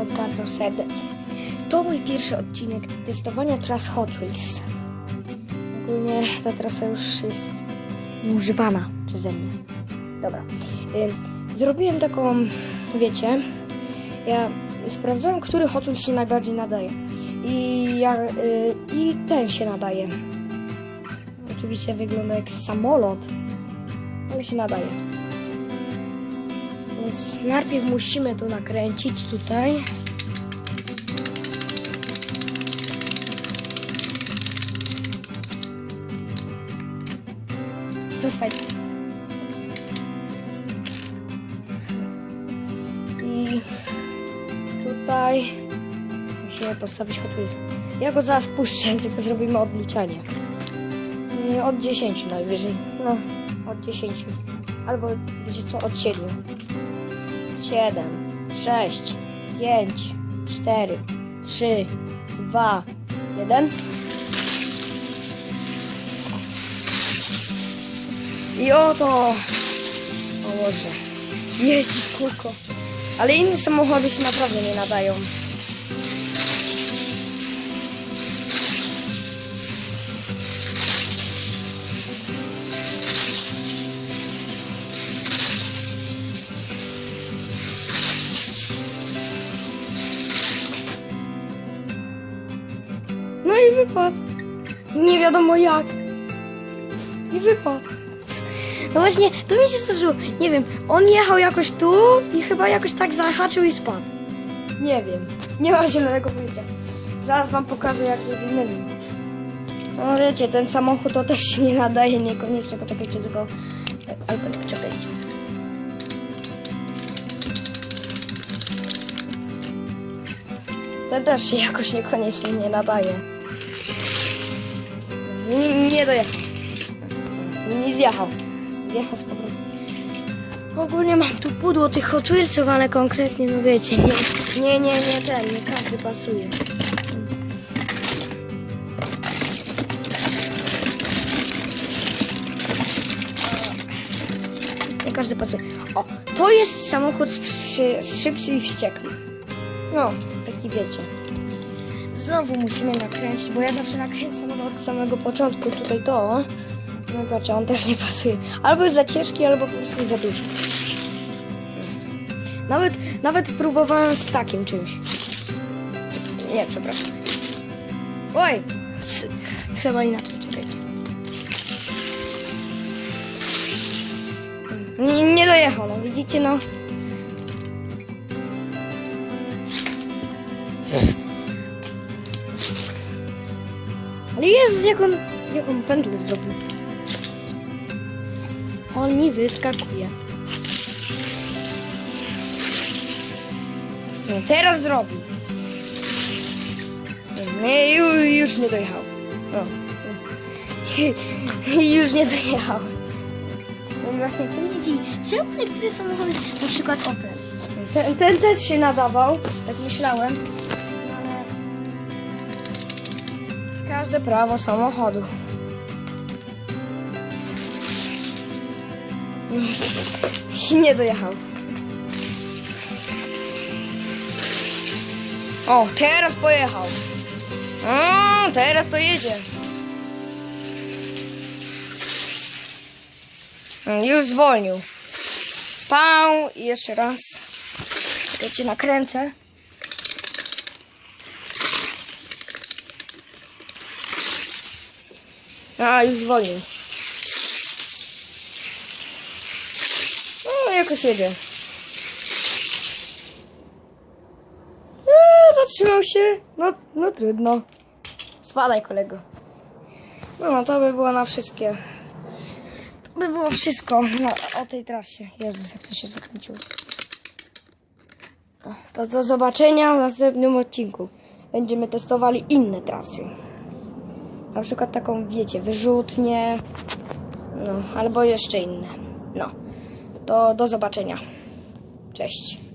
Was bardzo serdecznie. To mój pierwszy odcinek testowania tras Hot Wheels. Ogólnie ta trasa już jest używana przeze mnie. Dobra. Zrobiłem taką, wiecie, ja sprawdzałem, który Hot Wheels się najbardziej nadaje. I, ja, y, I ten się nadaje. Oczywiście wygląda jak samolot, ale się nadaje. Więc najpierw musimy to nakręcić tutaj. To jest fajne. I tutaj musimy postawić Wheelsa. Ja go zaraz puszczę, tylko zrobimy odliczenie. Yy, Od 10 najwyżej. No, od 10. Albo wiecie co, od 7. 7, 6, 5, 4, 3, 2, 1. I oto! O Boże. Jeździ kółko. Ale inne samochody się naprawdę nie nadają. I wypadł. Nie wiadomo jak. I wypadł. No właśnie, to mi się zdarzyło. Nie wiem, on jechał jakoś tu i chyba jakoś tak zahaczył i spadł. Nie wiem. Nie mam zielonego pojęcia. Zaraz wam pokażę jak to z innymi. No wiecie, ten samochód to też się nie nadaje niekoniecznie. Poczekajcie tylko. E, Albo czekajcie. Ten też się jakoś niekoniecznie nie nadaje. Nie, nie dojechał. Nie zjechał. Zjechał z powrotem. Ogólnie mam tu pudło tych Hot ale konkretnie, no wiecie, nie, nie, nie, nie ten, nie każdy pasuje. Nie każdy pasuje. O, to jest samochód z, wszy- z szybszy i wściekły. No, taki wiecie. Znowu musimy nakręcić, bo ja zawsze nakręcam od samego początku tutaj to. No on też nie pasuje. Albo jest za ciężki, albo po prostu za duży. Nawet, nawet próbowałem z takim czymś. Nie, przepraszam. Oj! Trzeba inaczej, czekajcie. Nie, nie dojechał, no widzicie, no. Jest jak on, jak on pętlę zrobił. On mi wyskakuje. No teraz zrobi. Nie, już, nie dojechał. Już nie dojechał. No właśnie to mnie dziwi. Czemu niektóre samochody, na przykład o ten. Ten, ten też się nadawał, tak myślałem. Każde prawo samochodu. Nie dojechał. O, teraz pojechał. O, teraz to jedzie. Już zwolnił. Pał i jeszcze raz. Ja cię nakręcę. A, już zwolnił. No, jakoś jedzie. Eee, zatrzymał się. No, no trudno. Spadaj, kolego. No, no, to by było na wszystkie. To by było wszystko na, o tej trasie. Jezus, jak to się zakręciło. To do zobaczenia w następnym odcinku. Będziemy testowali inne trasy. Na przykład taką, wiecie, wyrzutnię. No, albo jeszcze inne. No. To do zobaczenia. Cześć.